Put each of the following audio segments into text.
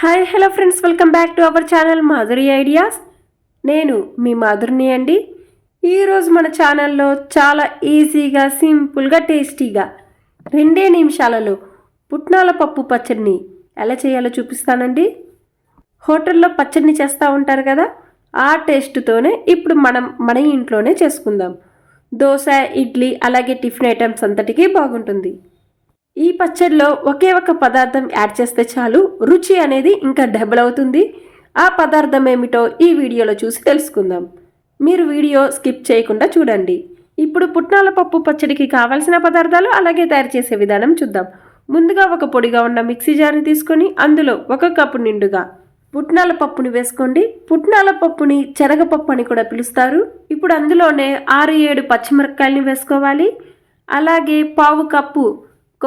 Hi hello friends welcome back to our channel Madhuri Ideas. నేను మీ మాధురిని అండి. ఈరోజు మన ఛానల్లో చాలా ఈజీగా సింపుల్గా టేస్టీగా రెండే నిమిషాలలో పుట్నాల పప్పు పచ్చడిని ఎలా చేయాలో చూపిస్తానండి. హోటల్లో పచ్చడిని చేస్తూ ఉంటారు కదా ఆ టేస్ట్తోనే ఇప్పుడు మనం మన ఇంట్లోనే చేసుకుందాం. దోశ ఇడ్లీ అలాగే టిఫిన్ ఐటమ్స్ అంతటికీ బాగుంటుంది. ఈ పచ్చడిలో ఒకే ఒక పదార్థం యాడ్ చేస్తే చాలు రుచి అనేది ఇంకా డబుల్ అవుతుంది. ఆ పదార్థం ఏమిటో ఈ వీడియోలో చూసి తెలుసుకుందాం. మీరు వీడియో స్కిప్ చేయకుండా చూడండి. ఇప్పుడు పుట్నాల పప్పు పచ్చడికి కావాల్సిన పదార్థాలు అలాగే తయారు చేసే విధానం చూద్దాం. ముందుగా ఒక పొడిగా ఉన్న మిక్సీ జార్ని తీసుకొని అందులో ఒక కప్పు నిండుగా పుట్నాల పప్పుని వేసుకోండి. పుట్నాల పప్పుని శనగపప్పు అని కూడా పిలుస్తారు. ఇప్పుడు అందులోనే ఆరు ఏడు పచ్చిమిరపకాయలని వేసుకోవాలి. అలాగే పావు కప్పు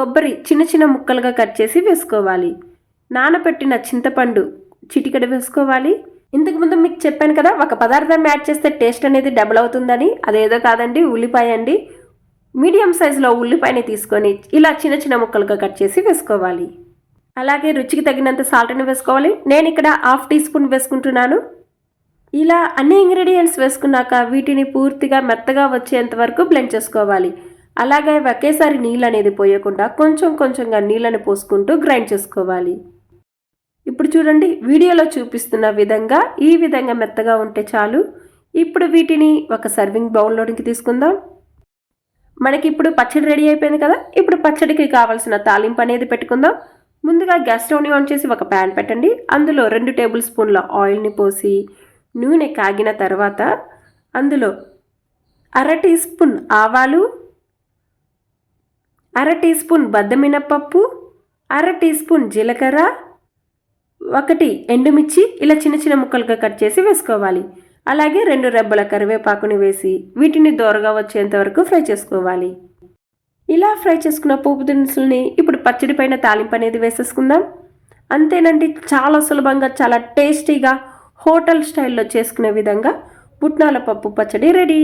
కొబ్బరి చిన్న చిన్న ముక్కలుగా కట్ చేసి వేసుకోవాలి. నానబెట్టిన చింతపండు చిటికెడు వేసుకోవాలి. ఇంతకు ముందు మీకు చెప్పాను కదా ఒక పదార్థం యాడ్ చేస్తే టేస్ట్ అనేది డబుల్ అవుతుందని అదేదో కాదండి ఉల్లిపాయ అండి. మీడియం సైజులో ఉల్లిపాయని తీసుకొని ఇలా చిన్న చిన్న ముక్కలుగా కట్ చేసి వేసుకోవాలి. అలాగే రుచికి తగినంత సాల్ట్ని వేసుకోవాలి. నేను ఇక్కడ హాఫ్ టీ స్పూన్ వేసుకుంటున్నాను. ఇలా అన్ని ఇంగ్రీడియంట్స్ వేసుకున్నాక వీటిని పూర్తిగా మెత్తగా వచ్చేంత వరకు బ్లెండ్ చేసుకోవాలి. అలాగే ఒకేసారి నీళ్ళు అనేది పోయకుండా కొంచెం కొంచెంగా నీళ్ళని పోసుకుంటూ గ్రైండ్ చేసుకోవాలి. ఇప్పుడు చూడండి వీడియోలో చూపిస్తున్న విధంగా ఈ విధంగా మెత్తగా ఉంటే చాలు. ఇప్పుడు వీటిని ఒక సర్వింగ్ బౌల్లోనికి తీసుకుందాం. మనకి ఇప్పుడు పచ్చడి రెడీ అయిపోయింది కదా? ఇప్పుడు పచ్చడికి కావాల్సిన తాలింపు అనేది పెట్టుకుందాం. ముందుగా గ్యాస్ స్టవ్ని ఆన్ చేసి ఒక ప్యాన్ పెట్టండి. అందులో రెండు టేబుల్ స్పూన్ల ఆయిల్ని పోసి నూనె కాగిన తర్వాత అందులో అర టీ స్పూన్ ఆవాలు అర టీ స్పూన్ బద్దమినపప్పు అర టీ స్పూన్ జీలకర్ర ఒకటి ఎండుమిర్చి ఇలా చిన్న చిన్న ముక్కలుగా కట్ చేసి వేసుకోవాలి. అలాగే రెండు రెబ్బల కరివేపాకుని వేసి వీటిని దోరగా వచ్చేంత వరకు ఫ్రై చేసుకోవాలి. ఇలా ఫ్రై చేసుకున్న పోపు దినుసుల్ని ఇప్పుడు పచ్చడి పైన తాలింపు అనేది వేసేసుకుందాం. అంతేనండి చాలా సులభంగా చాలా టేస్టీగా హోటల్ స్టైల్లో చేసుకునే విధంగా పుట్నాల పప్పు పచ్చడి రెడీ.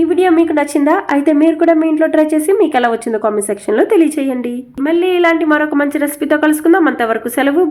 ఈ వీడియో మీకు నచ్చిందా? అయితే మీరు కూడా మీ ఇంట్లో ట్రై చేసి మీకు ఎలా వచ్చిందో కామెంట్ సెక్షన్లో తెలియచేయండి. మళ్ళీ ఇలాంటి మరొక మంచి రెసిపీతో కలుసుకుందాం. అంతవరకు సెలవు.